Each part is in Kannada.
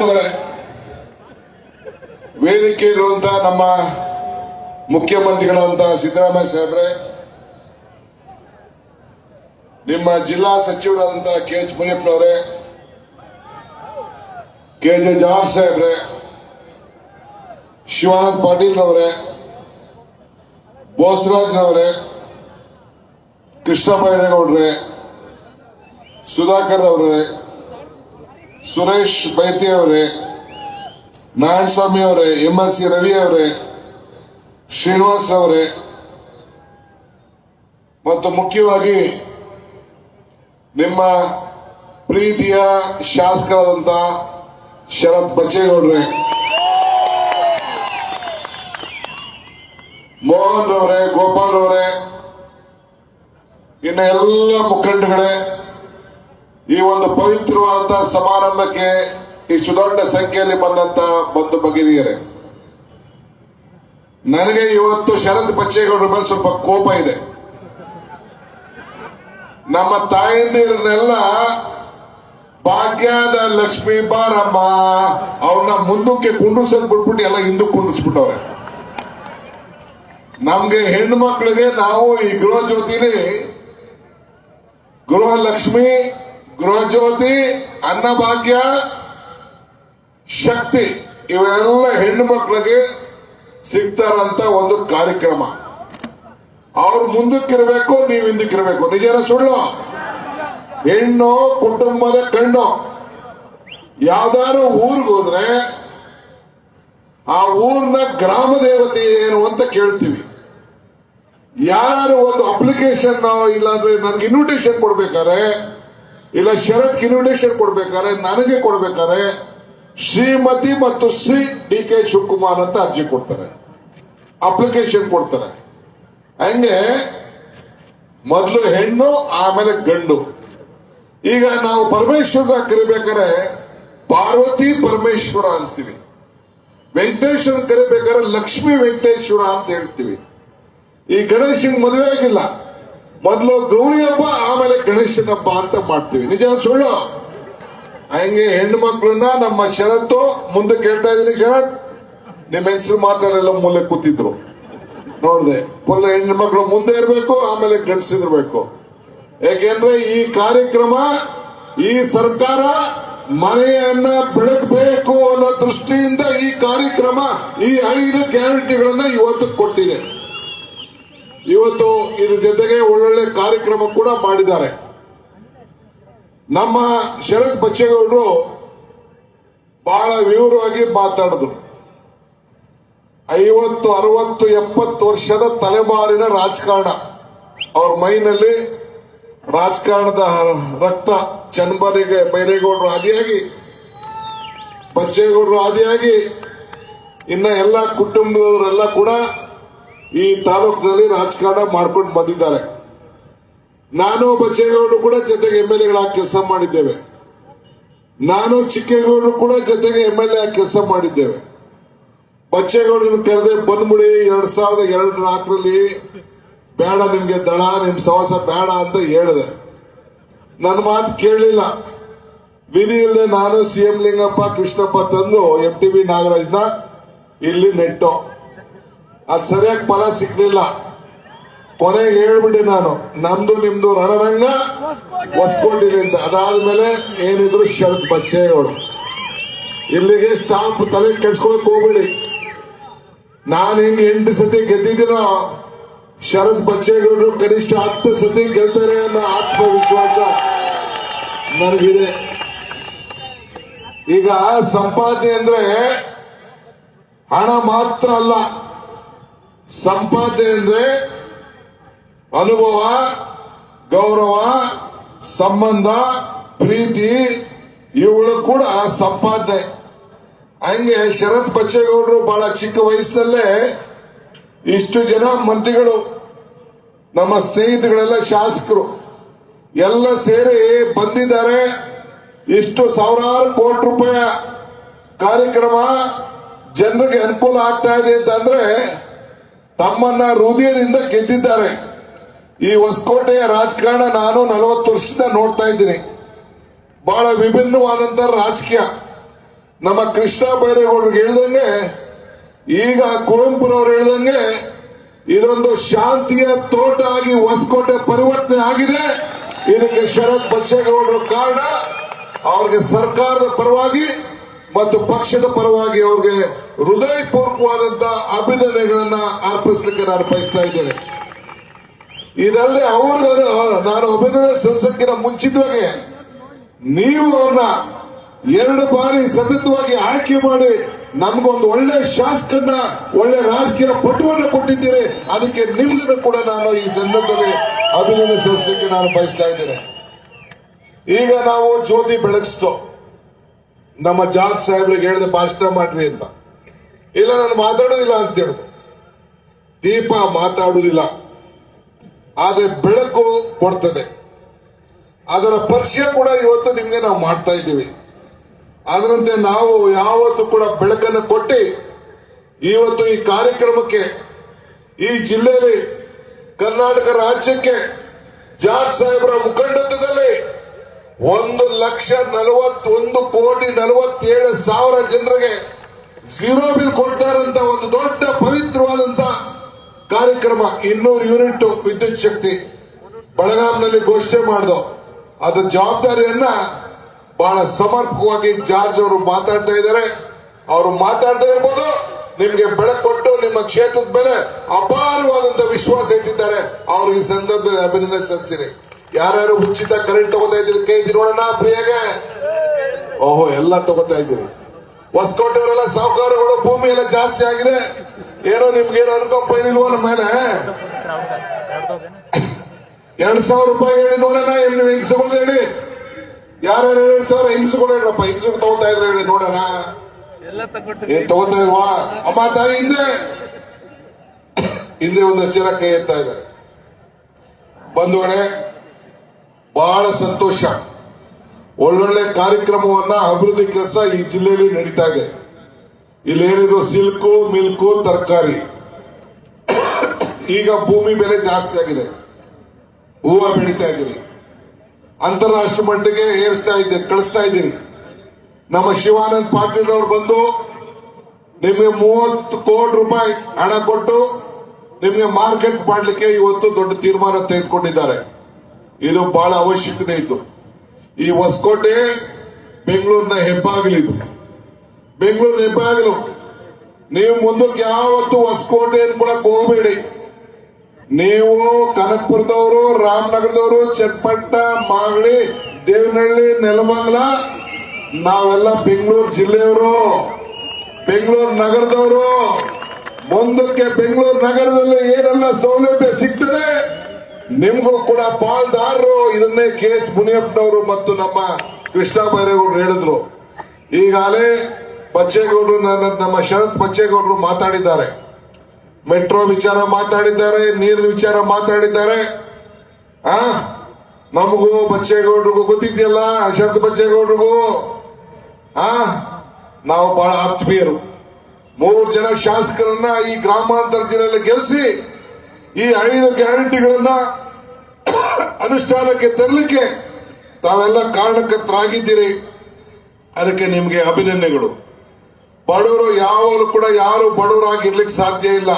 ಮಾತುಗಳೇ, ವೇದಿಕೆ ಇರುವಂತಹ ನಮ್ಮ ಮುಖ್ಯಮಂತ್ರಿಗಳಂತ ಸಿದ್ದರಾಮಯ್ಯ ಸಾಹೇಬ್ರೆ, ನಿಮ್ಮ ಜಿಲ್ಲಾ ಸಚಿವರಾದಂತಹ ಕೆ ಎಚ್ ಮುನಿಯಪ್ಪನವರೇ, ಕೆ ಜೆ ಜಾರ್ಜ್ ಸಾಹೇಬ್ರೆ, ಶಿವಾನಂದ್ ಪಾಟೀಲ್ ಅವರೇ ಬೋಸರಾಜ್ ರವರೇ ಕೃಷ್ಣ ಬೈರೇಗೌಡ್ರೆ ಸುಧಾಕರ್ ಅವರೇ ಸುರೇಶ್ ಬೈತಿ ಅವರೇ, ನಾರಾಯಣಸ್ವಾಮಿ ಅವರೇ ಎಂ ಎಸ್ ಸಿ ರವಿ ಅವರೇ, ಶ್ರೀನಿವಾಸ್ ಅವರೇ, ಮತ್ತು ಮುಖ್ಯವಾಗಿ ನಿಮ್ಮ ಪ್ರೀತಿಯ ಶಾಸಕರಾದಂತ ಶರತ್ ಬಚ್ಚೇಗೌಡ್ರೆ. ಮೋಹನ್ ರವರೇ, ಗೋಪಾಲ್ ರವರೇ, ಇನ್ನ ಎಲ್ಲ ಮುಖಂಡಗಳೇ ಈ ಒಂದು ಪವಿತ್ರವಾದಂತಹ ಸಮಾರಂಭಕ್ಕೆ ಇಷ್ಟು ದೊಡ್ಡ ಸಂಖ್ಯೆಯಲ್ಲಿ ಬಂದಂತ ಬಂಧು ಭಗಿನಿಯರೇ, ನನಗೆ ಇವತ್ತು ಶರತ್ ಬಚ್ಚೇಗೌಡರ ಮೇಲೆ ಸ್ವಲ್ಪ ಕೋಪ ಇದೆ. ನಮ್ಮ ತಾಯಂದಿರನ್ನೆಲ್ಲ, ಭಾಗ್ಯದ ಲಕ್ಷ್ಮೀ ಬಾರಮ್ಮ, ಅವ್ರನ್ನ ಮುಂದಕ್ಕೆ ಕುಂಡಿಸಲ್ ಬಿಟ್ಬಿಟ್ಟು ಎಲ್ಲ ಹಿಂದಕ್ಕೆ ಕುಂಡಿಸ್ಬಿಟ್ಟವ್ರೆ ನಮ್ಗೆ ಹೆಣ್ಣು ಮಕ್ಕಳಿಗೆ ನಾವು ಈ ಗೃಹ ಜ್ಯೋತಿಲಿ ಗೃಹಲಕ್ಷ್ಮಿ ಗೃಹಜ್ಯೋತಿ ಅನ್ನಭಾಗ್ಯ, ಶಕ್ತಿ, ಇವೆಲ್ಲ ಹೆಣ್ಣು ಮಕ್ಕಳಿಗೆ ಸಿಗ್ತಾರಂತ ಒಂದು ಕಾರ್ಯಕ್ರಮ. ಅವ್ರು ಮುಂದಕ್ಕಿರ್ಬೇಕು, ನೀವು ಹಿಂದಕ್ಕಿರ್ಬೇಕು. ನಿಜನ ಸುಳ್ಳು? ಹೆಣ್ಣು, ಕುಟುಂಬದ ಕಣ್ಣು. ಯಾವ್ದಾದ್ರು ಊರಿಗೆ ಹೋದ್ರೆ ಆ ಊರ್ನ ಗ್ರಾಮ ದೇವತೆ ಏನು ಅಂತ ಕೇಳ್ತೀವಿ. ಯಾರು ಒಂದು ಅಪ್ಲಿಕೇಶನ್ ಇಲ್ಲಾಂದ್ರೆ ನನ್ಗೆ ಇನ್ವಿಟೇಷನ್ ಕೊಡ್ಬೇಕಾರೆ ಇಲ್ಲ ಶರತ್ ಇನ್ವಿಟೇಷನ್ ಕೊಡ್ಬೇಕಾರೆ ನನಗೆ ಕೊಡ್ಬೇಕಾರೆ ಶ್ರೀಮತಿ ಮತ್ತು ಶ್ರೀ ಡಿ ಕೆ ಶಿವಕುಮಾರ್ ಅಂತ ಅರ್ಜಿ ಕೊಡ್ತಾರೆ. ಅಪ್ಲಿಕೇಶನ್ ಕೊಡ್ತಾರೆ. ಹಂಗೆ ಮೊದಲು ಹೆಣ್ಣು, ಆಮೇಲೆ ಗಂಡು. ಈಗ ನಾವು ಪರಮೇಶ್ವರ ಕರಿಬೇಕಾರೆ ಪಾರ್ವತಿ ಪರಮೇಶ್ವರ ಅಂತೀವಿ. ವೆಂಕಟೇಶ್ವರ ಕರಿಬೇಕಾದ್ರೆ ಲಕ್ಷ್ಮೀ ವೆಂಕಟೇಶ್ವರ ಅಂತ ಹೇಳ್ತೀವಿ. ಈ ಗಣೇಶನ್ ಮದುವೆ ಆಗಿಲ್ಲ. ಮೊದಲು ಗೌರಿ ಹಬ್ಬ ಆಮೇಲೆ ಗಣೇಶನ ಹಬ್ಬ ಅಂತ ಮಾಡ್ತೀವಿ. ನಿಜ ಸುಳ್ಳು. ಹಂಗೆ ಹೆಣ್ಣು ಮಕ್ಕಳನ್ನ ನಮ್ಮ ಶರತ್ತು ಮುಂದೆ ಕೇಳ್ತಾ ಇದೀನಿ ಶರತ್. ನಿಮ್ಮ ಹೆಂಗಸರು ಮಾತಾಡೆಲ್ಲ ಮೂಲೆ ಕೂತಿದ್ರು. ನೋಡ್ದೆ ಫುಲ್ ಹೆಣ್ಣು ಮಕ್ಕಳು ಮುಂದೆ ಇರಬೇಕು, ಆಮೇಲೆ ಗಂಡಸಿರ್ಬೇಕು ಯಾಕೆಂದ್ರೆ ಈ ಕಾರ್ಯಕ್ರಮ, ಈ ಸರ್ಕಾರ ಮನೆಯನ್ನ ಬೆಳಗಬೇಕು ಅನ್ನೋ ದೃಷ್ಟಿಯಿಂದ ಈ ಕಾರ್ಯಕ್ರಮ, ಈ ಐದು ಗ್ಯಾರಂಟಿಗಳನ್ನ ಇವತ್ತು ಕೊಟ್ಟಿದೆ. ಇವತ್ತು ಇದ್ರ ಜೊತೆಗೆ ಒಳ್ಳೊಳ್ಳೆ ಕಾರ್ಯಕ್ರಮ ಕೂಡ ಮಾಡಿದ್ದಾರೆ. ನಮ್ಮ ಶರತ್ ಬಚ್ಚೇಗೌಡರು ಬಹಳ ವಿವರವಾಗಿ ಮಾತಾಡಿದ್ರು. ಐವತ್ತು, ಅರವತ್ತು, ಎಪ್ಪತ್ತು ವರ್ಷದ ತಲೆಮಾರಿನ ರಾಜಕಾರಣ. ಅವ್ರ ಮೈನಲ್ಲಿ ರಾಜಕಾರಣದ ರಕ್ತ ಚನ್ಬರಿಗೆ, ಬೈರೇಗೌಡರು ಆದಿಯಾಗಿ, ಬಚ್ಚೇಗೌಡರು ಆದಿಯಾಗಿ, ಇನ್ನ ಎಲ್ಲ ಕುಟುಂಬದವರೆಲ್ಲ ಕೂಡ ಈ ತಾಲೂಕಿನಲ್ಲಿ ರಾಜಕಾರಣ ಮಾಡ್ಕೊಂಡು ಬಂದಿದ್ದಾರೆ. ನಾನು ಬಸೇಗೌಡರು ಕೂಡ ಜೊತೆಗೆ ಎಂ ಎಲ್ ಎಗಳಾಗಿ ಕೆಲಸ ಮಾಡಿದ್ದೇವೆ. ನಾನು ಚಿಕ್ಕೇಗೌಡರು ಕೂಡ ಜೊತೆಗೆ ಎಂ ಎಲ್ ಎ ಕೆಲಸ ಮಾಡಿದ್ದೇವೆ. ಬಚ್ಚೇಗೌಡರನ್ನ ಕರೆದೆ ಬಂದ್ಬಿಡಿ, ಎರಡ್ ಸಾವಿರದ ಎರಡು ನಾಲ್ಕರಲ್ಲಿ ಬೇಡ ನಿಮ್ಗೆ ದಳ, ನಿಮ್ ಸವಾಸ ಬೇಡ ಅಂತ ಹೇಳಿದೆ. ನನ್ನ ಮಾತು ಕೇಳಲಿಲ್ಲ. ವಿಧಿ ಇಲ್ಲದೆ ನಾನು ಸಿ ಎಂ ಲಿಂಗಪ್ಪ ಕೃಷ್ಣಪ್ಪ ತಂದು ಎಂ ಟಿ ಬಿ ನಾಗರಾಜ್ನ ಇಲ್ಲಿ ನೆಟ್ಟು. ಅದು ಸರಿಯಾಗಿ ಫಲ ಸಿಕ್ಲಿಲ್ಲ. ಕೊನೆಗೆ ಹೇಳ್ಬಿಟ್ಟೆ ನಾನು, ನಮ್ದು ನಿಮ್ದು ರಣರಂಗ ಹೊಸ್ಕೊಂಡಿರಿ ಅಂತ ಅದಾದ್ಮೇಲೆ ಏನಿದ್ರು ಶರತ್ ಬಚ್ಚೇಗೌಡ. ಇಲ್ಲಿಗೆ ಸ್ಟಾಪ್ ತಲೆ ಕೆಡ್ಸ್ಕೊಳಕ್ ಹೋಗ್ಬೇಡಿ. ನಾನು ಹಿಂಗ್ ಎಂಟು ಸತಿ ಗೆದ್ದಿದ್ದೀನೋ, ಶರತ್ ಬಚ್ಚೇಗೌಡರು ಕನಿಷ್ಠ ಹತ್ತು ಸತಿ ಗೆಲ್ತಾರೆ ಅನ್ನೋ ಆತ್ಮವಿಶ್ವಾಸ ನನಗಿದೆ. ಈಗ ಸಂಪಾದನೆ ಅಂದ್ರೆ ಹಣ ಮಾತ್ರ ಅಲ್ಲ. ಸಂಪಾದನೆ ಅಂದ್ರೆ ಅನುಭವ, ಗೌರವ, ಸಂಬಂಧ, ಪ್ರೀತಿ, ಇವುಗಳು ಕೂಡ ಸಂಪಾದನೆ. ಹಂಗೆ ಶರತ್ ಬಚ್ಚೇಗೌಡರು ಬಹಳ ಚಿಕ್ಕ ವಯಸ್ಸಿನಲ್ಲೇ ಇಷ್ಟು ಜನ ಮಂತ್ರಿಗಳು, ನಮ್ಮ ಸ್ನೇಹಿತಗಳೆಲ್ಲ ಶಾಸಕರು, ಎಲ್ಲ ಸೇರಿ ಬಂದಿದ್ದಾರೆ. ಇಷ್ಟು ಸಾವಿರಾರು ಕೋಟಿ ರೂಪಾಯಿ ಕಾರ್ಯಕ್ರಮ ಜನರಿಗೆ ಅನುಕೂಲ ಆಗ್ತಾ ಇದೆ ಅಂತಂದ್ರೆ ತಮ್ಮನ್ನ ಹೃದಯದಿಂದ ಗೆದ್ದಿದ್ದಾರೆ. ಈ ಹೊಸಕೋಟೆಯ ರಾಜಕಾರಣ ನಾನು ನಲವತ್ತು ವರ್ಷದಿಂದ ನೋಡ್ತಾ ಇದ್ದೀನಿ. ಬಹಳ ವಿಭಿನ್ನವಾದಂತ ರಾಜಕೀಯ. ನಮ್ಮ ಕೃಷ್ಣ ಬೈರೇಗೌಡರಿಗೆ ಹೇಳ್ದಂಗೆ, ಈಗ ಕುವೆಂಪುರವ್ರು ಹೇಳ್ದಂಗೆ, ಇದೊಂದು ಶಾಂತಿಯ ತೋಟ ಆಗಿ ಹೊಸಕೋಟೆ ಪರಿವರ್ತನೆ ಆಗಿದೆ. ಇದಕ್ಕೆ ಶರತ್ ಬಚ್ಚೇಗೌಡರು ಕಾರಣ, ಅವ್ರಿಗೆ ಸರ್ಕಾರದ ಪರವಾಗಿ ಮತ್ತು ಪಕ್ಷದ ಪರವಾಗಿ ಅವ್ರಿಗೆ ಹೃದಯಪೂರ್ವಕವಾದಂತ ಅಭಿನಂದನೆಗಳನ್ನ ಅರ್ಪಿಸ್ಲಿಕ್ಕೆ ನಾನು ಬಯಸ್ತಾ ಇದ್ದೇನೆ. ಇದಲ್ಲದೆ ಅವರು ನಾನು ಅಭಿನಂದನೆ ಸಲ್ಲಿಸಕ್ಕಿಂತ ಮುಂಚಿತವಾಗಿ ನೀವು ಅವ್ರನ್ನ ಎರಡು ಬಾರಿ ಸತತವಾಗಿ ಆಯ್ಕೆ ಮಾಡಿ ನಮ್ಗೊಂದು ಒಳ್ಳೆ ಶಾಸಕನ ಒಳ್ಳೆ ರಾಜಕೀಯ ಪಟುವನ್ನು ಕೊಟ್ಟಿದ್ದೀರಿ. ಅದಕ್ಕೆ ನಿಮ್ಗೂ ಕೂಡ ನಾನು ಈ ಸಂದರ್ಭದಲ್ಲಿ ಅಭಿನಂದನೆ ಸಲ್ಲಿಸಲಿಕ್ಕೆ ನಾನು ಬಯಸ್ತಾ ಇದ್ದೇನೆ. ಈಗ ನಾವು ಜ್ಯೋತಿ ಬೆಳಗಿಸ್ತು. ನಮ್ಮ ಜಾತ್ ಸಾಹೇಬ್ರಿಗೆ ಹೇಳಿದೆ ಭಾಷಣ ಮಾಡ್ರಿ ಅಂತ. ಇಲ್ಲ, ನಾನು ಮಾತಾಡೋದಿಲ್ಲ ಅಂತ ಹೇಳಿದ್ರು ದೀಪ ಮಾತಾಡುವುದಿಲ್ಲ ಆದ್ರೆ ಬೆಳಕು ಕೊಡ್ತದೆ. ಅದರ ಪರಿಚಯ ಕೂಡ ಇವತ್ತು ನಿಮ್ಗೆ ನಾವು ಮಾಡ್ತಾ ಇದ್ದೀವಿ. ಅದರಂತೆ ನಾವು ಯಾವತ್ತು ಕೂಡ ಬೆಳಕನ್ನು ಕೊಟ್ಟು ಇವತ್ತು ಈ ಕಾರ್ಯಕ್ರಮಕ್ಕೆ, ಈ ಜಿಲ್ಲೆಯಲ್ಲಿ ಕರ್ನಾಟಕ ರಾಜ್ಯಕ್ಕೆ ಜಾರ್ ಸಾಹೇಬರ ಮುಖಂಡತ್ವದಲ್ಲಿ ಒಂದು ಲಕ್ಷ ನಲವತ್ತೊಂದು ಕೋಟಿ ನಲವತ್ತೇಳು ಸಾವಿರ ಜನರಿಗೆ ಝೀರೋ ಬಿಲ್ ಕೊಡ್ತಾರಂತ ಒಂದು ದೊಡ್ಡ ಪವಿತ್ರವಾದಂತ ಕಾರ್ಯಕ್ರಮ ಇನ್ನೂರು ಯೂನಿಟ್ ವಿದ್ಯುತ್ ಶಕ್ತಿ ಬೆಳಗಾಂನಲ್ಲಿ ಘೋಷಣೆ ಮಾಡಿದೋ ಅದರ ಜವಾಬ್ದಾರಿಯನ್ನ ಬಹಳ ಸಮರ್ಪಕವಾಗಿ ಜಾರ್ಜ್ ಅವರು ಮಾತಾಡ್ತಾ ಇದ್ದಾರೆ. ಅವರು ಮಾತಾಡ್ತಾ ಇರ್ಬೋದು, ನಿಮ್ಗೆ ಬೆಳಕು ಕೊಟ್ಟು ನಿಮ್ಮ ಕ್ಷೇತ್ರದ ಮೇಲೆ ಅಪಾರವಾದಂತ ವಿಶ್ವಾಸ ಇಟ್ಟಿದ್ದಾರೆ. ಈ ಸಂದರ್ಭದಲ್ಲಿ ಅಭಿನಂದನೆ ಸಲ್ಲಿಸಿರಿ ಯಾರ್ಯಾರು ಉಚಿತ ಕರೆಂಟ್ ತಗೋತಾ ಇದ್ದೀರಿ? ಕೈ ನೋಡೋಣ ಪ್ರಿಯಾಗೆ? ಓಹೋ, ಎಲ್ಲ ತಗೋತಾ ಇದ್ದೀರಿ. ಹೊಸಕೋಟೆಯವರೆಲ್ಲ ಸಾಹುಕಾರಗಳು ಭೂಮಿ ಎಲ್ಲ ಜಾಸ್ತಿ ಆಗಿದೆ. ಏನೋ ನಿಮ್ಗೇನು ಅನುಕಂಪ ಏನಿಲ್ವ ನಮ್ಮ ಮೇಲೆ? ಎರಡ್ ಸಾವಿರ ರೂಪಾಯಿ ಹೇಳಿ ನೋಡೋಣ ಏನ್ ನೀವು ಹಿಂಗ್ಸಗಳು ಹೇಳಿ. ಯಾರ್ಯಾರು ಎರಡ್ ಸಾವಿರ ಹಿಂಗ್ಸಗಳು ಹೇಳ್ರಪ್ಪ ಹಿಂಗ್ಸಗಳು ತಗೋತಾ ಇದ್ರೆ ಹೇಳಿ ನೋಡೋಣ. ಎಲ್ಲ ಏನ್ ತಗೋತಾ ಇಲ್ವಾ? ಅಮ್ಮ, ತಾಯಿ ಹಿಂದೆ. ಹಿಂದೆ ಒಂದು ಅಚ್ಚರ ಕೈ ಎತ್ತಾ ಇದ್ದಾರೆ ಬಂಧುಗಳೇ ಬಹಳ ಸಂತೋಷ. ಒಳ್ಳೊಳ್ಳೆ ಕಾರ್ಯಕ್ರಮವನ್ನ ಅಭಿವೃದ್ಧಿ ಕೆಲಸ ಈ ಜಿಲ್ಲೆಯಲ್ಲಿ ನಡೀತಾ ಇದೆ. ಇಲ್ಲೇನಿದ್ರು ಸಿಲ್ಕು, ಮಿಲ್ಕು, ತರಕಾರಿ. ಈಗ ಭೂಮಿ ಬೆಲೆ ಜಾಸ್ತಿ ಆಗಿದೆ. ಹೂವ ಬೆಳೀತಾ ಇದ್ದೀರಿ. ಅಂತಾರಾಷ್ಟ್ರೀಯ ಮಟ್ಟಿಗೆ ಏರಿಸ್ತಾ ಇದ್ದೀರಿ ಕಳಿಸ್ತಾ ಇದ್ದೀರಿ. ನಮ್ಮ ಶಿವಾನಂದ್ ಪಾಟೀಲ್ ಅವರು ಬಂದು ನಿಮಗೆ ಮೂವತ್ತು ಕೋಟಿ ರೂಪಾಯಿ ಹಣ ಕೊಟ್ಟು ನಿಮಗೆ ಮಾರ್ಕೆಟ್ ಮಾಡಲಿಕ್ಕೆ ಇವತ್ತು ದೊಡ್ಡ ತೀರ್ಮಾನ ತೆಗೆದುಕೊಂಡಿದ್ದಾರೆ. ಇದು ಬಹಳ ಅವಶ್ಯಕತೆ ಇತ್ತು. ಈ ಹೊಸಕೋಟೆ ಬೆಂಗಳೂರಿನ ಹೆಬ್ಬಾಗಿಲಿದು ಬೆಂಗಳೂರಿನ ಹೆಬ್ಬಾಗಿಲು. ನೀವು ಮುಂದಕ್ಕೆ ಯಾವತ್ತು ಹೊಸಕೋಟೆ ಅನ್ಕೊಳಕ್ ಹೋಗಬೇಡಿ. ನೀವು ಕನಕಪುರದವರು, ರಾಮನಗರದವರು, ಚನ್ನಪಟ್ಟ, ಮಾಗಡಿ, ದೇವನಹಳ್ಳಿ, ನೆಲಮಂಗಲ, ನಾವೆಲ್ಲ ಬೆಂಗಳೂರು ಜಿಲ್ಲೆಯವರು, ಬೆಂಗಳೂರು ನಗರದವರು. ಮುಂದಕ್ಕೆ ಬೆಂಗಳೂರು ನಗರದಲ್ಲಿ ಏನೆಲ್ಲ ಸೌಲಭ್ಯ ಸಿಗ್ತದೆ ನಿಮ್ಗೂ ಕೂಡ ಪಾಲ್ದಾರರು. ಇದನ್ನೇ ಕೆ ಎಚ್ ಮುನಿಯಪ್ಪನವರು ಮತ್ತು ನಮ್ಮ ಕೃಷ್ಣ ಬೈರೇಗೌಡರು ಹೇಳಿದ್ರು. ಈಗಾಗಲೇ ಬಚ್ಚೇಗೌಡರು ನಮ್ಮ ಶರತ್ ಬಚ್ಚೇಗೌಡರು ಮಾತಾಡಿದ್ದಾರೆ. ಮೆಟ್ರೋ ವಿಚಾರ ಮಾತಾಡಿದ್ದಾರೆ ನೀರಿನ ವಿಚಾರ ಮಾತಾಡಿದ್ದಾರೆ. ಆ? ನಮಗೂ ಬಚ್ಚೇಗೌಡ್ರಿಗೂ ಗೊತ್ತಿದೆಯಲ್ಲ, ಶರತ್ ಬಚ್ಚೇಗೌಡ್ರಿಗೂ? ಆ? ನಾವು ಬಹಳ ಆತ್ಮೀಯರು. ಮೂರು ಜನ ಶಾಸಕರನ್ನ ಈ ಗ್ರಾಮಾಂತರ ಜಿಲ್ಲೆಯಲ್ಲಿ ಗೆಲ್ಲಿಸಿ ಈ ಐದು ಗ್ಯಾರಂಟಿಗಳನ್ನ ಅನುಷ್ಠಾನಕ್ಕೆ ತರಲಿಕ್ಕೆ ತಾವೆಲ್ಲ ಕಾರಣಕರ್ತರಾಗಿದ್ದೀರಿ. ಅದಕ್ಕೆ ನಿಮಗೆ ಅಭಿನಂದನೆಗಳು. ಬಡವರು ಯಾವಾಗಲೂ ಕೂಡ ಯಾರು ಬಡವರಾಗಿರ್ಲಿಕ್ಕೆ ಸಾಧ್ಯ ಇಲ್ಲ.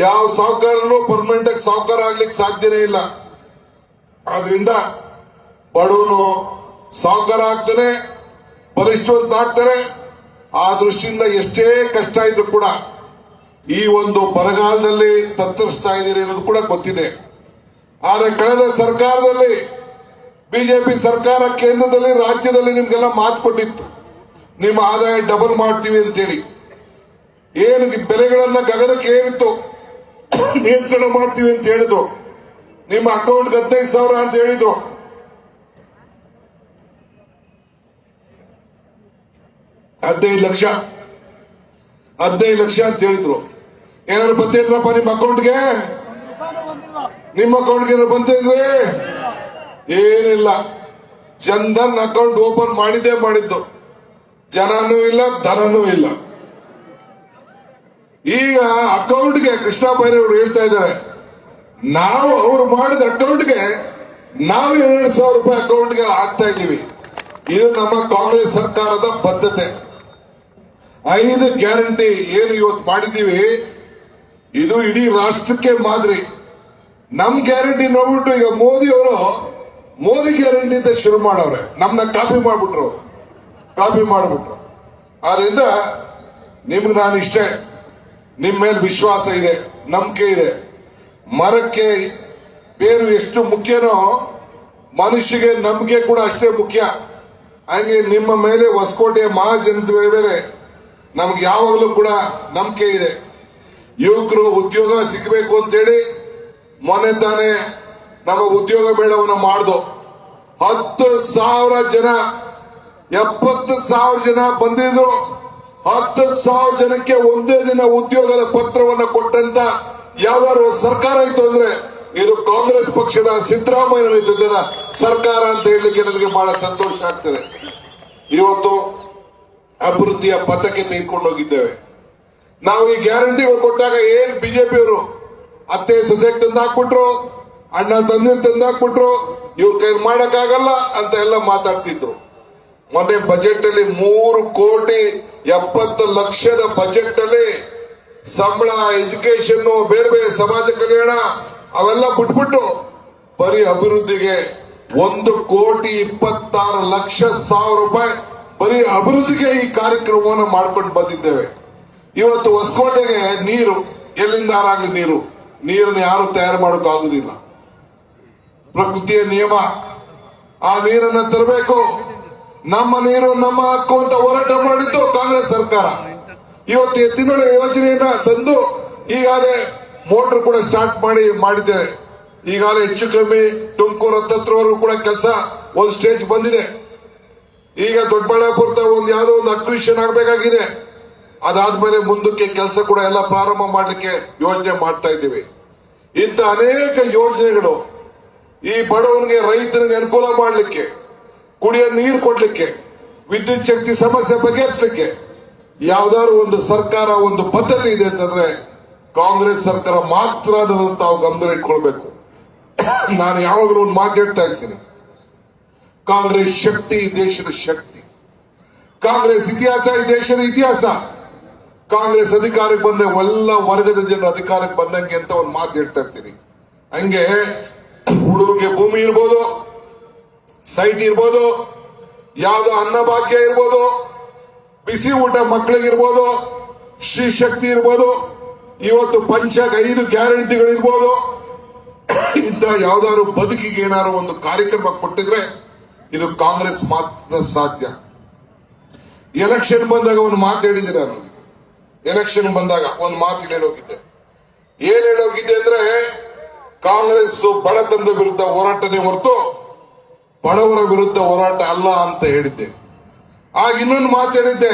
ಯಾವ ಸಾಹುಕಾರನು ಪರ್ಮನೆಂಟ್ ಆಗಿ ಸಾಹುಕಾರ ಆಗ್ಲಿಕ್ಕೆ ಸಾಧ್ಯನೇ ಇಲ್ಲ. ಆದ್ರಿಂದ ಬಡವನು ಸಾಹುಕಾರ ಆಗ್ತಾನೆ ಬಲಿಷ್ಠವಂತ ಆಗ್ತಾರೆ ಆ ದೃಷ್ಟಿಯಿಂದ ಎಷ್ಟೇ ಕಷ್ಟ ಇದ್ರು ಕೂಡ ಈ ಒಂದು ಬರಗಾಲದಲ್ಲಿ ತತ್ತರಿಸ್ತಾ ಇದ್ದೀರಿ ಅನ್ನೋದು ಕೂಡ ಗೊತ್ತಿದೆ. ಆದರೆ ಕಳೆದ ಸರ್ಕಾರದಲ್ಲಿ, ಬಿಜೆಪಿ ಸರ್ಕಾರ ಕೇಂದ್ರದಲ್ಲಿ, ರಾಜ್ಯದಲ್ಲಿ ನಿಮ್ಗೆಲ್ಲ ಮಾತು ಕೊಟ್ಟಿತ್ತು. ನಿಮ್ಮ ಆದಾಯ ಡಬಲ್ ಮಾಡ್ತೀವಿ ಅಂತೇಳಿ. ಏನು ಬೆಲೆಗಳನ್ನ ಗಗನಕ್ಕೆ ಏರಿತ್ತು? ನಿಯಂತ್ರಣ ಮಾಡ್ತೀವಿ ಅಂತ ಹೇಳಿದ್ರು. ನಿಮ್ಮ ಅಕೌಂಟ್ ಹದಿನೈದು ಸಾವಿರ ಅಂತ ಹೇಳಿದ್ರು. ಹದಿನೈದು ಲಕ್ಷ. ಹದಿನೈದು ಲಕ್ಷ ಅಂತ ಹೇಳಿದ್ರು. ಏನಾದ್ರು ಬಂತೇನ್ರಪ್ಪ ನಿಮ್ಮ ಅಕೌಂಟ್ಗೆ? ನಿಮ್ಮ ಅಕೌಂಟ್ಗೆ ಬಂತೇನ್ರಿ ಏನಿಲ್ಲ. ಜನ್ಧನ್ ಅಕೌಂಟ್ ಓಪನ್ ಮಾಡಿದ್ದೇ ಮಾಡಿದ್ದು. ಜನನೂ ಇಲ್ಲ, ಧನನೂ ಇಲ್ಲ. ಈಗ ಅಕೌಂಟ್ಗೆ ಕೃಷ್ಣ ಬೈರೇವರು ಹೇಳ್ತಾ ಇದ್ದಾರೆ. ನಾವು ಅವ್ರು ಮಾಡಿದ ಅಕೌಂಟ್ಗೆ ನಾವು ಎರಡು ಸಾವಿರ ರೂಪಾಯಿ ಅಕೌಂಟ್ಗೆ ಹಾಕ್ತಾ ಇದ್ದೀವಿ. ಇದು ನಮ್ಮ ಕಾಂಗ್ರೆಸ್ ಸರ್ಕಾರದ ಬದ್ಧತೆ. ಐದು ಗ್ಯಾರಂಟಿ ಏನು ಇವತ್ತು ಮಾಡಿದ್ದೀವಿ? ಇದು ಇಡೀ ರಾಷ್ಟ್ರಕ್ಕೆ ಮಾದರಿ. ನಮ್ ಗ್ಯಾರಂಟಿ ನೋಡ್ಬಿಟ್ಟು ಈಗ ಮೋದಿ ಅವರು, ಮೋದಿ ಗ್ಯಾರಂಟಿ ಅಂತ ಶುರು ಮಾಡವ್ರೆ. ನಮ್ನ ಕಾಪಿ ಮಾಡ್ಬಿಟ್ರು. ಕಾಪಿ ಮಾಡ್ಬಿಟ್ರು. ಆದ್ರಿಂದ ನಿಮ್ಗೆ ನಾನು ಇಷ್ಟೇ. ನಿಮ್ ಮೇಲೆ ವಿಶ್ವಾಸ ಇದೆ, ನಂಬಿಕೆ ಇದೆ. ಮರಕ್ಕೆ ಬೇರು ಎಷ್ಟು ಮುಖ್ಯನೋ ಮನುಷ್ಯಗೆ ನಂಬಿಕೆ ಕೂಡ ಅಷ್ಟೇ ಮುಖ್ಯ. ಹಾಗೆ ನಿಮ್ಮ ಮೇಲೆ ಹೊಸಕೋಟೆ ಮಹಾಜನತೆ ಮೇಲೆ ನಮ್ಗೆ ಯಾವಾಗಲೂ ಕೂಡ ನಂಬಿಕೆ ಇದೆ. ಯುವಕರು ಉದ್ಯೋಗ ಸಿಗಬೇಕು ಅಂತೇಳಿ ಮೊನ್ನೆ ತಾನೇ ನಮ್ಮ ಉದ್ಯೋಗ ಮೇಳವನ್ನು ಮಾಡ್ದು ಹತ್ತು ಸಾವಿರ ಜನ, ಎಪ್ಪತ್ತು ಸಾವಿರ ಜನ ಬಂದಿದ್ರು. ಹತ್ತು ಸಾವಿರ ಜನಕ್ಕೆ ಒಂದೇ ದಿನ ಉದ್ಯೋಗದ ಪತ್ರವನ್ನು ಕೊಟ್ಟಂತ ಯಾವ್ದಾದ್ರು ಸರ್ಕಾರ ಇತ್ತು ಅಂದ್ರೆ ಇದು ಕಾಂಗ್ರೆಸ್ ಪಕ್ಷದ ಸಿದ್ದರಾಮಯ್ಯ ಸರ್ಕಾರ ಅಂತ ಹೇಳಲಿಕ್ಕೆ ನನಗೆ ಬಹಳ ಸಂತೋಷ ಆಗ್ತದೆ. ಇವತ್ತು ಅಭಿವೃದ್ಧಿಯ ಪಥಕ್ಕೆ ತೆಗೆದುಕೊಂಡು ಹೋಗಿದ್ದೇವೆ. ನಾವು ಈ ಗ್ಯಾರಂಟಿ ಕೊಟ್ಟಾಗ ಏನ್ ಬಿಜೆಪಿಯವರು ಅತ್ತೆ, ಸೊಸೆಗೆ ತಂದು ಅಣ್ಣ ತಂದೆ ತಂದು ಹಾಕ್ಬಿಟ್ರು ಇವ್ರ ಕೈ ಮಾಡಕ್ಕಾಗಲ್ಲ ಅಂತ ಎಲ್ಲ ಮಾತಾಡ್ತಿದ್ರು. ಮೊನ್ನೆ ಬಜೆಟ್ ಅಲ್ಲಿ ಮೂರು ಕೋಟಿ ಎಪ್ಪತ್ತು ಲಕ್ಷದ ಬಜೆಟ್ ಅಲ್ಲಿ ಸಂಬಳ ಎಜುಕೇಶನ್ ಬೇರೆ ಬೇರೆ ಸಮಾಜ ಕಲ್ಯಾಣ, ಅವೆಲ್ಲ ಬಿಟ್ಬಿಟ್ಟು ಬರೀ ಅಭಿವೃದ್ಧಿಗೆ ಒಂದು ಕೋಟಿ ಇಪ್ಪತ್ತಾರು ಲಕ್ಷ ಸಾವಿರ ರೂಪಾಯಿ ಬರೀ ಅಭಿವೃದ್ಧಿಗೆ ಈ ಕಾರ್ಯಕ್ರಮವನ್ನು ಮಾಡ್ಕೊಂಡು ಬಂದಿದ್ದೇವೆ. ಇವತ್ತು ಹೊಸಕೋಟೆಗೆ ನೀರು, ಎಲ್ಲಿಂದ ಆಗಲಿ ನೀರು. ನೀರನ್ನು ಯಾರು ತಯಾರು ಮಾಡೋಕೆ ಆಗುದಿಲ್ಲ. ಪ್ರಕೃತಿಯ ನಿಯಮ, ಆ ನೀರನ್ನ ತರಬೇಕು. ನಮ್ಮ ನೀರು ನಮ್ಮ ಹಕ್ಕು ಅಂತ ಹೋರಾಟ ಮಾಡಿದ್ದು ಕಾಂಗ್ರೆಸ್ ಸರ್ಕಾರ. ಇವತ್ತು ಎತ್ತಿನೊಳ ಯೋಜನೆಯನ್ನ ತಂದು ಈಗಾಗಲೇ ಮೋಟರ್ ಕೂಡ ಸ್ಟಾರ್ಟ್ ಮಾಡಿ, ಮಾಡಿದ್ದೇವೆ. ಈಗಾಗಲೇ ಹೆಚ್ಚು ಕಮ್ಮಿ ತುಮಕೂರು ಹತ್ತತ್ರವರೆಗೂ ಕೂಡ ಕೆಲಸ ಒಂದು ಸ್ಟೇಜ್ ಬಂದಿದೆ. ಈಗ ದೊಡ್ಡಬಳ್ಳಾಪುರದ ಒಂದು ಯಾವುದೋ ಒಂದು ಅಕ್ವಿಷನ್ ಆಗಬೇಕಾಗಿದೆ. ಅದಾದ್ಮೇಲೆ ಮುಂದಕ್ಕೆ ಕೆಲಸ ಕೂಡ ಎಲ್ಲ ಪ್ರಾರಂಭ ಮಾಡಲಿಕ್ಕೆ ಯೋಜನೆ ಮಾಡ್ತಾ ಇದ್ದೀವಿ. ಇಂಥ ಅನೇಕ ಯೋಜನೆಗಳು ಈ ಬಡವನಿಗೆ, ರೈತನಿಗೆ ಅನುಕೂಲ ಮಾಡಲಿಕ್ಕೆ, ಕುಡಿಯ ನೀರು ಕೊಡ್ಲಿಕ್ಕೆ, ವಿದ್ಯುತ್ ಶಕ್ತಿ ಸಮಸ್ಯೆ ಬಗೆಹರಿಸಲಿಕ್ಕೆ ಯಾವ್ದಾದ್ರು ಒಂದು ಸರ್ಕಾರ ಒಂದು ಪದ್ಧತಿ ಇದೆ ಅಂತಂದ್ರೆ ಕಾಂಗ್ರೆಸ್ ಸರ್ಕಾರ ಮಾತ್ರ ಅನ್ನೋದನ್ನ ತಾವು ಗಮನ ಇಟ್ಕೊಳ್ಬೇಕು. ನಾನು ಯಾವಾಗಲೂ ಒಂದು ಮಾತು ಹೇಳ್ತಾ ಇರ್ತೀನಿ. ಕಾಂಗ್ರೆಸ್ ಶಕ್ತಿ ದೇಶದ ಶಕ್ತಿ. ಕಾಂಗ್ರೆಸ್ ಇತಿಹಾಸ ಈ ದೇಶದ ಇತಿಹಾಸ. ಕಾಂಗ್ರೆಸ್ ಅಧಿಕಾರಕ್ಕೆ ಬಂದ್ರೆ ಎಲ್ಲ ವರ್ಗದ ಜನರು ಅಧಿಕಾರಕ್ಕೆ ಬಂದಂಗೆ ಅಂತ ಒಂದು ಮಾತು ಹೇಳ್ತಾ ಇರ್ತೀನಿ. ಹಂಗೆ ಹುಡುಗರಿಗೆ ಭೂಮಿ ಇರ್ಬೋದು, ಸೈಟ್ ಇರ್ಬೋದು, ಯಾವ್ದೋ ಅನ್ನಭಾಗ್ಯ ಇರ್ಬೋದು, ಬಿಸಿ ಊಟ ಮಕ್ಕಳಿಗಿರ್ಬೋದು ಶ್ರೀ ಶಕ್ತಿ ಇರ್ಬೋದು, ಇವತ್ತು ಪಂಚಾಗ್ ಐದು ಗ್ಯಾರಂಟಿಗಳು ಇರ್ಬೋದು. ಇಂಥ ಯಾವ್ದಾದ್ರು ಬದುಕಿಗೆ ಏನಾದ್ರು ಒಂದು ಕಾರ್ಯಕ್ರಮ ಕೊಟ್ಟಿದ್ರೆ ಇದು ಕಾಂಗ್ರೆಸ್ ಮಾತ್ರ ಸಾಧ್ಯ. ಎಲೆಕ್ಷನ್ ಬಂದಾಗ ಒಂದು ಮಾತು ಹೇಳಿದಿರ ನಾನು. ಎಲೆಕ್ಷನ್ ಬಂದಾಗ ಒಂದು ಮಾತು ಹೇಳೋಗಿದ್ದೆ ಏನ್ ಹೇಳೋಗಿದ್ದೆ ಅಂದ್ರೆ ಕಾಂಗ್ರೆಸ್ ಬಡತನದ ವಿರುದ್ಧ ಹೋರಾಟನೇ ಹೊರತು ಬಡವರ ವಿರುದ್ಧ ಹೋರಾಟ ಅಲ್ಲ ಅಂತ ಹೇಳಿದ್ದೆ. ಆಗ ಇನ್ನೊಂದು ಮಾತು ಹೇಳಿದ್ದೆ,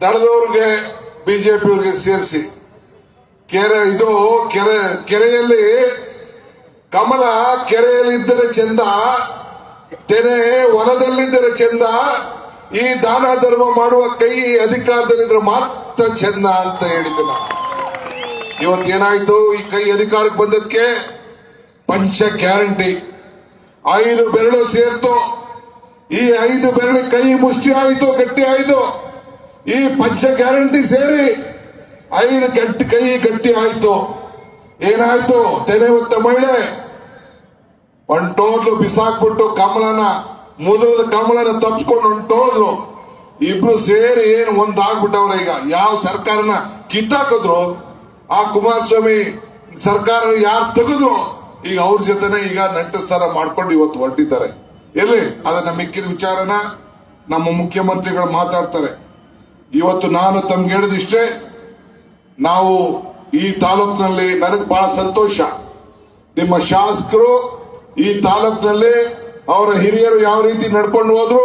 ದಳದವ್ರಿಗೆ, ಬಿಜೆಪಿಯವ್ರಿಗೆ ಸೇರಿಸಿ. ಕೆರೆ, ಇದು ಕೆರೆ, ಕೆರೆಯಲ್ಲಿ ಕಮಲ ಕೆರೆಯಲ್ಲಿ ಇದ್ದರೆ ಚಂದ, ತೆನೆ ಹೊಲದಲ್ಲಿದ್ದರೆ ಚಂದ ಈ ದಾನ ಧರ್ಮ ಮಾಡುವ ಕೈ ಅಧಿಕಾರದಲ್ಲಿದ್ರೆ ಮಾತ್ರ ಚೆನ್ನ ಅಂತ ಹೇಳಿದ್ದೆ ನಾನು. ಇವತ್ತೇನಾಯ್ತು? ಈ ಕೈ ಅಧಿಕಾರಕ್ಕೆ ಬಂದಕ್ಕೆ ಪಂಚ ಗ್ಯಾರಂಟಿ. ಐದು ಬೆರಳು ಸೇರ್ತು. ಈ ಐದು ಬೆರಳು ಕೈ ಮುಷ್ಟಿ ಆಯಿತು, ಗಟ್ಟಿ ಆಯಿತು. ಈ ಪಂಚ ಗ್ಯಾರಂಟಿ ಸೇರಿ ಐದು ಗಟ್ಟಿ ಕೈ ಗಟ್ಟಿ ಆಯಿತು. ಏನಾಯ್ತು? ತೆನೆ ಹೊತ್ತ ಮಹಿಳೆ ಹೊಂಟೋದ್ಲು ಬಿಸಾಕ್ಬಿಟ್ಟು ಕಮಲನ ಮುದದ ಕಮಲನ ತಪ್ಪಿಸ್ಕೊಂಡು ಹೊಂಟೋದ್ರು. ಇಬ್ರು ಸೇರಿ ಏನು ಒಂದಾಗ್ಬಿಟ್ಟವ್ರ ಈಗ. ಯಾವ ಸರ್ಕಾರನ ಕಿತ್ತಾಕಿದ್ರು, ಆ ಕುಮಾರಸ್ವಾಮಿ ಸರ್ಕಾರ ಯಾರು ತೆಗೆದ್ರು, ಈಗ ಅವ್ರ ಜೊತೆನೆ ಈಗ ನಂಟಸ್ಥಾನ ಮಾಡ್ಕೊಂಡು ಇವತ್ತು ಹೊರಟಿದ್ದಾರೆ. ಎಲ್ಲಿ? ಅದನ್ನ ಮಿಕ್ಕಿದ ವಿಚಾರನ ನಮ್ಮ ಮುಖ್ಯಮಂತ್ರಿಗಳು ಮಾತಾಡ್ತಾರೆ. ಇವತ್ತು ನಾನು ತಮ್ಗೆ ಹೇಳಿದಿಷ್ಟೇ, ನಾವು ಈ ತಾಲೂಕಿನಲ್ಲಿ ನನಗೆ ಬಹಳ ಸಂತೋಷ. ನಿಮ್ಮ ಶಾಸಕರು ಈ ತಾಲೂಕಿನಲ್ಲಿ ಅವರ ಹಿರಿಯರು ಯಾವ ರೀತಿ ನಡ್ಕೊಂಡು ಹೋದ್ರು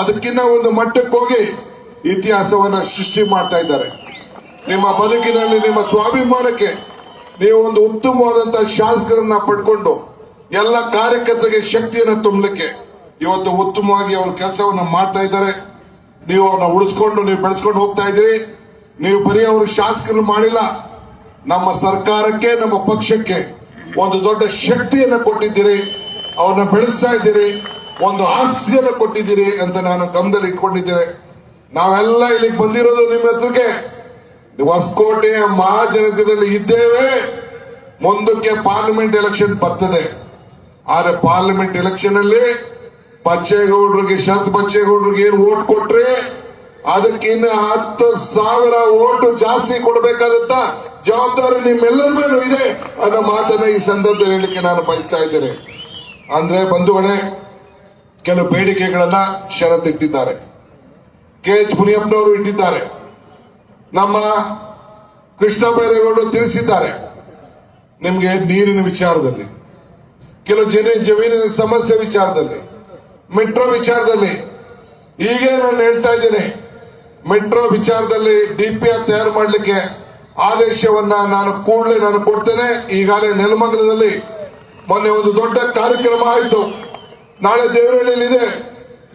ಅದಕ್ಕಿಂತ ಒಂದು ಮಟ್ಟಕ್ಕೆ ಹೋಗಿ ಇತಿಹಾಸವನ್ನ ಸೃಷ್ಟಿ ಮಾಡ್ತಾ ಇದ್ದಾರೆ. ನಿಮ್ಮ ಬದುಕಿನಲ್ಲಿ, ನಿಮ್ಮ ಸ್ವಾಭಿಮಾನಕ್ಕೆ ನೀವು ಒಂದು ಉತ್ತಮವಾದಂತ ಶಾಸಕರನ್ನ ಪಡ್ಕೊಂಡು ಎಲ್ಲ ಕಾರ್ಯಕರ್ತರಿಗೆ ಶಕ್ತಿಯನ್ನು ತುಂಬಲಿಕ್ಕೆ ಇವತ್ತು ಉತ್ತಮವಾಗಿ ಅವ್ರ ಕೆಲಸವನ್ನ ಮಾಡ್ತಾ ಇದ್ದಾರೆ. ನೀವು ಅವ್ರನ್ನ ಉಳಿಸ್ಕೊಂಡು, ನೀವು ಬೆಳೆಸ್ಕೊಂಡು ಹೋಗ್ತಾ ಇದ್ರಿ ನೀವು ಬರೀ ಅವರು ಶಾಸಕರು ಮಾಡಿಲ್ಲ, ನಮ್ಮ ಸರ್ಕಾರಕ್ಕೆ, ನಮ್ಮ ಪಕ್ಷಕ್ಕೆ ಒಂದು ದೊಡ್ಡ ಶಕ್ತಿಯನ್ನು ಕೊಟ್ಟಿದ್ದೀರಿ. ಅವ್ರನ್ನ ಬೆಳೆಸ್ತಾ ಇದ್ದೀರಿ, ಒಂದು ಆಸ್ತಿಯನ್ನು ಕೊಟ್ಟಿದ್ದೀರಿ ಅಂತ ನಾನು ಗಮನದಲ್ಲಿ ಇಟ್ಕೊಂಡಿದ್ದೇನೆ. ನಾವೆಲ್ಲ ಇಲ್ಲಿಗೆ ಬಂದಿರೋದು ನಿಮ್ಮ ಹತ್ರಕ್ಕೆ. ಹೊಸಕೋಟೆಯ ಮಹಾಜನತೆಯಲ್ಲಿ ಇದ್ದೇವೆ. ಮುಂದಕ್ಕೆ ಪಾರ್ಲಿಮೆಂಟ್ ಎಲೆಕ್ಷನ್ ಬರ್ತದೆ. ಆದ್ರೆ ಪಾರ್ಲಿಮೆಂಟ್ ಎಲೆಕ್ಷನ್ ಅಲ್ಲಿ ಬಚ್ಚೇಗೌಡರಿಗೆ, ಶರತ್ ಬಚ್ಚೇಗೌಡರಿಗೆ ಏನು ಓಟ್ ಕೊಟ್ರೆ ಅದಕ್ಕಿನ್ನ ಹತ್ತು ಸಾವಿರ ಓಟು ಜಾಸ್ತಿ ಕೊಡಬೇಕಾದಂತ ಜವಾಬ್ದಾರಿ ನಿಮ್ಮೆಲ್ಲರ ಮೇಲೂ ಇದೆ ಅನ್ನೋ ಮಾತನ್ನ ಈ ಸಂದರ್ಭದಲ್ಲಿ ಹೇಳಲಿಕ್ಕೆ ನಾನು ಬಯಸ್ತಾ ಇದ್ದೇನೆ. ಅಂದ್ರೆ ಬಂಧುಗಳೇ, ಕೆಲವು ಬೇಡಿಕೆಗಳನ್ನ ಷರತ್ತಿಟ್ಟಿದ್ದಾರೆ ಕೆ ಎಚ್ ಮುನಿಯಪ್ಪನವರು ಇಟ್ಟಿದ್ದಾರೆ. ನಮ್ಮ ಕೃಷ್ಣ ಬೈರೇಗೌಡರು ತಿಳಿಸಿದ್ದಾರೆ ನಿಮಗೆ ನೀರಿನ ವಿಚಾರದಲ್ಲಿ, ಕೆಲವು ಜನ ಜಮೀನಿನ ಸಮಸ್ಯೆ ವಿಚಾರದಲ್ಲಿ, ಮೆಟ್ರೋ ವಿಚಾರದಲ್ಲಿ. ಈಗೇ ನಾನು ಹೇಳ್ತಾ ಇದ್ದೇನೆ, ಮೆಟ್ರೋ ವಿಚಾರದಲ್ಲಿ ಡಿಪಿಆರ್ ತಯಾರು ಮಾಡಲಿಕ್ಕೆ ಆದೇಶವನ್ನ ನಾನು ಕೂಡಲೇ ನಾನು ಕೊಡ್ತೇನೆ, ಈಗಾಗಲೇ ನೆಲಮಂಗಲದಲ್ಲಿ. ಮೊನ್ನೆ ಒಂದು ದೊಡ್ಡ ಕಾರ್ಯಕ್ರಮ ಆಯಿತು. ನಾಳೆ ದೇವರಹಳ್ಳಿಯಲ್ಲಿದೆ.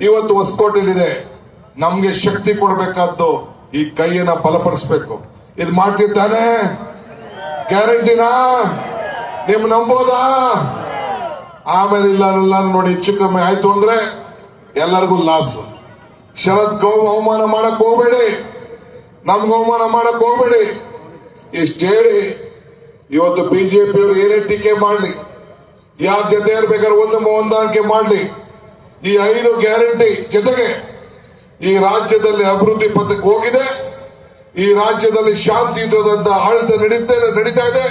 ಇವತ್ತು ಹೊಸಕೋಟೆಯಲ್ಲಿದೆ. ನಮ್ಗೆ ಶಕ್ತಿ ಕೊಡಬೇಕಾದ್ದು ಈ ಕೈಯನ್ನ ಬಲಪಡಿಸ್ಬೇಕು. ಇದು ಮಾಡ್ತಿರ್ತಾನೆ ಗ್ಯಾರಂಟಿನಾ? ನಿಮ್ ನಂಬೋದಾ? ಆಮೇಲೆ ಇಲ್ಲ ನೋಡಿ ಹೆಚ್ಚು ಕಮ್ಮಿ ಆಯ್ತು ಅಂದ್ರೆ ಎಲ್ಲರಿಗೂ ಲಾಸ್. ಶರತ್ ಗೌ ಅವಮಾನ ಮಾಡಕ್ ಹೋಗ್ಬೇಡಿ. ನಮ್ಗೆ ಅವಮಾನ ಮಾಡಕ್ ಹೋಗ್ಬೇಡಿ. ಇಷ್ಟ ಹೇಳಿ, ಇವತ್ತು ಬಿಜೆಪಿ ಅವರು ಏನೇ ಟೀಕೆ ಮಾಡ್ಲಿ. ಯಾರ ಜೊತೆ ಇರ್ಬೇಕಾದ್ರೆ ಒಂದು ಹೊಂದಾಣಿಕೆ ಮಾಡಲಿ. ಈ ಐದು ಗ್ಯಾರಂಟಿ ಜೊತೆಗೆ ಈ ರಾಜ್ಯದಲ್ಲಿ ಅಭಿವೃದ್ಧಿ ಪಥಕ್ಕೆ ಹೋಗಿದೆ. ಈ ರಾಜ್ಯದಲ್ಲಿ ಶಾಂತಿಯುತದಂತ ಆಡಳಿತ ನಡೀತಾ ನಡೀತಾ ಇದೆ.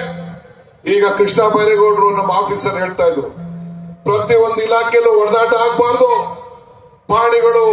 ಈಗ ಕೃಷ್ಣ ಬೈರೇಗೌಡರು ನಮ್ಮ ಆಫೀಸರ್ ಹೇಳ್ತಾ ಇದ್ರು ಪ್ರತಿ ಒಂದು ಇಲಾಖೆಯಲ್ಲೂ ಹೊಡೆದಾಟ ಆಗಬಾರ್ದು. ಪ್ರಾಣಿಗಳು